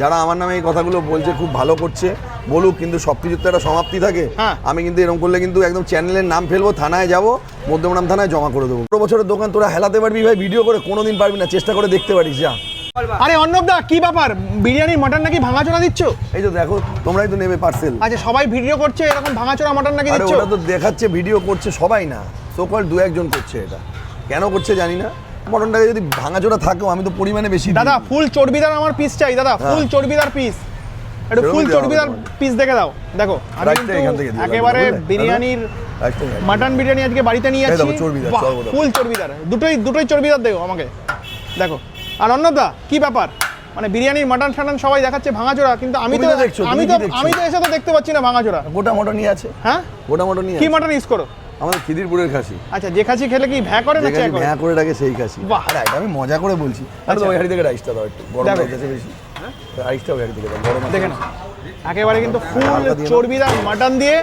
যারা আমার নামে এই কথাগুলো বলছে খুব ভালো করছে বলুক কিন্তু সব কিছুর তো একটা সমাপ্তি থাকে। হ্যাঁ। আমি কিন্তু এরকম করলে কিন্তু একদম চ্যানেলের নাম ফেলব থানায় যাব মধ্যমগ্রাম থানায় জমা করে দেবো। পনেরো বছরের দোকান তোরা হেলাতে পারবি ভাই ভিডিও করে কোনোদিন পারবি না চেষ্টা করে দেখতে পারিস যা। আরে অর্ণবদা কি ব্যাপার? বিরিয়ানির মটন নাকি ভাঙাচোরা দিচ্ছ? এই তো দেখো তোমরাই তো নেবে পার্সেল আচ্ছা সবাই ভিডিও করছে এরকম ভাঙাচোরা মটন নাকি দিচ্ছ? ওটা তো দেখাচ্ছে ভিডিও করছে সবাই না। সোকল দু একজন করছে এটা। কেন করছে জানি না। মটনটাকে যদি ভাঙাচোরা থাকেও আমি তো পরিমাণে বেশি দাদা ফুল চর্বিদার আমার পিস চাই দাদা ফুল চর্বিদার পিস একটু ফুল চর্বিদার পিস দেখে দাও। দেখো আমি একেবারে বিরিয়ানির মাটন বিরিয়ানি আজকে বাড়িতে নিয়ে যাচ্ছি। ফুল চর্বিদার। দুটোই দুটোই চর্বিদার দেও আমাকে। দেখো। আর অন্নদা কি ব্যাপার? মানে বিরিয়ানির মাটন ফাটন সবাই দেখাচ্ছে ভাঙাচোরা কিন্তু আমি তো আমি তো? আমি তো এসে তো দেখতে পাচ্ছি না ভাঙাচোরা। গোটা মটনই আছে? হ্যাঁ? গোটা মটনই কি আছে। মাটন ইউজ করো? আমাদের খিদিরপুরের খাসি। আচ্ছা যে খাসি খেলে কি ভ্যা করে না চেক ভ্যাঁ করে রাখে সেই খাসি। বাহ। আরে আমি মজা করে বলছি। আরে আচ্ছা। ওই হাড়ি থেকে রাইসটা দাও একটু গরম দেখো। রাইস আছে বেশি রাইসটা ওই হাড়ি থেকে দাও গরম আছে। দেখে না একেবারে কিন্তু ফুল চর্বিদার মাটন দিয়ে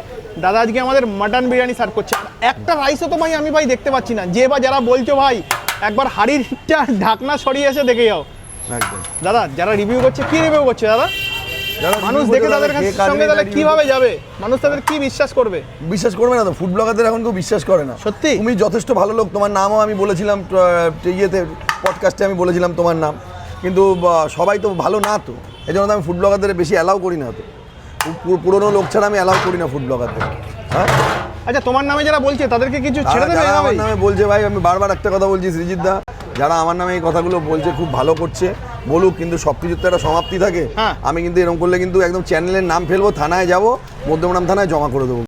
দাদা আজকে আমাদের মাটন বিরিয়ানি সার্ভ করছে। আর একটা রাইসও তো ভাই আমি ভাই দেখতে পাচ্ছি না। যে বা যারা বলছো ভাই একবার হাড়িটা ঢাকনা সরিয়ে এসে দেখে যাও। একদম। দাদা যারা রিভিউ করছে কি রিভিউ করছে দাদা? মানুষ দেখে তাদের সঙ্গে তাহলে কীভাবে যাবে? মানুষ তাদের কি বিশ্বাস করবে? বিশ্বাস করবে না তো ফুড ব্লগারদের এখন কেউ বিশ্বাস করে না। সত্যি? তুমি যথেষ্ট ভালো লোক তোমার নামও আমি বলেছিলাম ইয়েতে পডকাস্টে আমি বলেছিলাম তোমার নাম। কিন্তু সবাই তো ভালো না তো এই জন্য তো আমি ফুড ব্লগারদের বেশি অ্যালাউ করি না তো। পুরোনো লোক ছাড়া আমি অ্যালাউ করি না ফুড ব্লগারদের হ্যাঁ? আচ্ছা তোমার নামে যারা বলছে তাদেরকে কিছু ছেড়ে দেবে আমার নামে বলছে ভাই আমি বারবার একটা কথা বলছি সৃজিত দা যারা আমার নামে এই কথাগুলো বলছে খুব ভালো করছে। বলুক কিন্তু সব কিছুর তো একটা সমাপ্তি থাকে। হ্যাঁ। আমি কিন্তু এরকম করলে কিন্তু একদম চ্যানেলের নাম ফেলব থানায় যাব মধ্যমগ্রাম থানায় জমা করে দেবো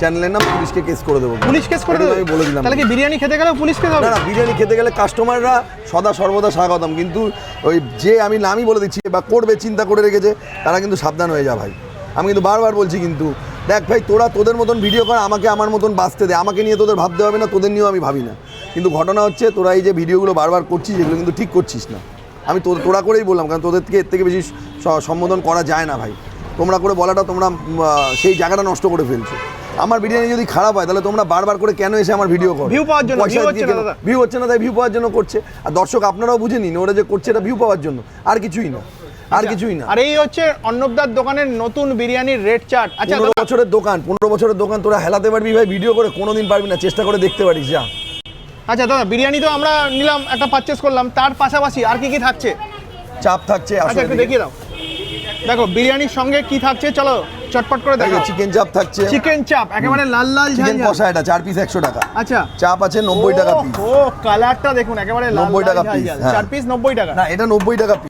চ্যানেলের নাম পুলিশকে কেস করে দেবো পুলিশ কেস করে দেবো? আমি বলে দিলাম। তাহলে কি বিরিয়ানি খেতে গেলে পুলিশ কেস না না বিরিয়ানি খেতে গেলে কাস্টমাররা সদা সর্বদা স্বাগতম। কিন্তু ওই যে আমি নামই বলে দিচ্ছি বা করবে চিন্তা করে রেখেছে তারা কিন্তু সাবধান হয়ে যা ভাই। আমি কিন্তু বারবার বলছি কিন্তু দেখ ভাই তোরা তোদের মতন ভিডিও কর আমাকে আমার মতন বাঁচতে দে। আমাকে নিয়ে তোদের ভাবতে হবে না তোদের নিয়েও আমি ভাবি না। কিন্তু ঘটনা হচ্ছে তোরা এই যে ভিডিওগুলো বারবার করছিস এগুলো কিন্তু ঠিক করছিস না। আমি তো তোরা করেই বললাম কারণ তোদের থেকে এর থেকে বেশি সম্বোধন করা যায় না ভাই। তোমরা করে বলাটা তোমরা সেই জায়গাটা নষ্ট করে ফেলছো। আমার বিরিয়ানি যদি খারাপ হয় তাহলে তোমরা বারবার করে কেন এসে আমার ভিডিও করো? View পাওয়ার জন্য, পয়সা হচ্ছে না ভিউ হচ্ছে না তাই ভিউ পাওয়ার জন্য করছে। আর দর্শক আপনারাও বুঝে নিন ওরা যে করছে এটা ভিউ পাওয়ার জন্য। আর কিছুই না আর কিছুই না। আর এই হচ্ছে অন্নবদার দোকানের নতুন বিরিয়ানির রেড চার্ট। আচ্ছা পনেরো বছরের দোকান পনেরো বছরের দোকান তোরা হেলাতে পারবি ভাই ভিডিও করে কোনোদিন পারবি না চেষ্টা করে দেখতে পারিস যা। আচ্ছা দাদা বিরিয়ানি তো আমরা নিলাম একটা পারচেস করলাম তার পাশাপাশি আর কি কি থাকছে? চাপ থাকছে আচ্ছা একটু দেখিয়ে দাও। দেখো বিরিয়ানির সঙ্গে কি থাকছে? চলো চটপট করে দেখো চিকেন চাপ থাকছে। চিকেন চাপ একেবারে লাল লাল ঝাল চিকেন কষা এটা চার পিস একশো টাকা। আচ্ছা। চাপ আছে নব্বই টাকা পিস ও কালারটা দেখুন একেবারে লাল 90 টাকা হ্যাঁ। চার পিস নব্বই টাকা। না এটা নব্বই টাকা পিস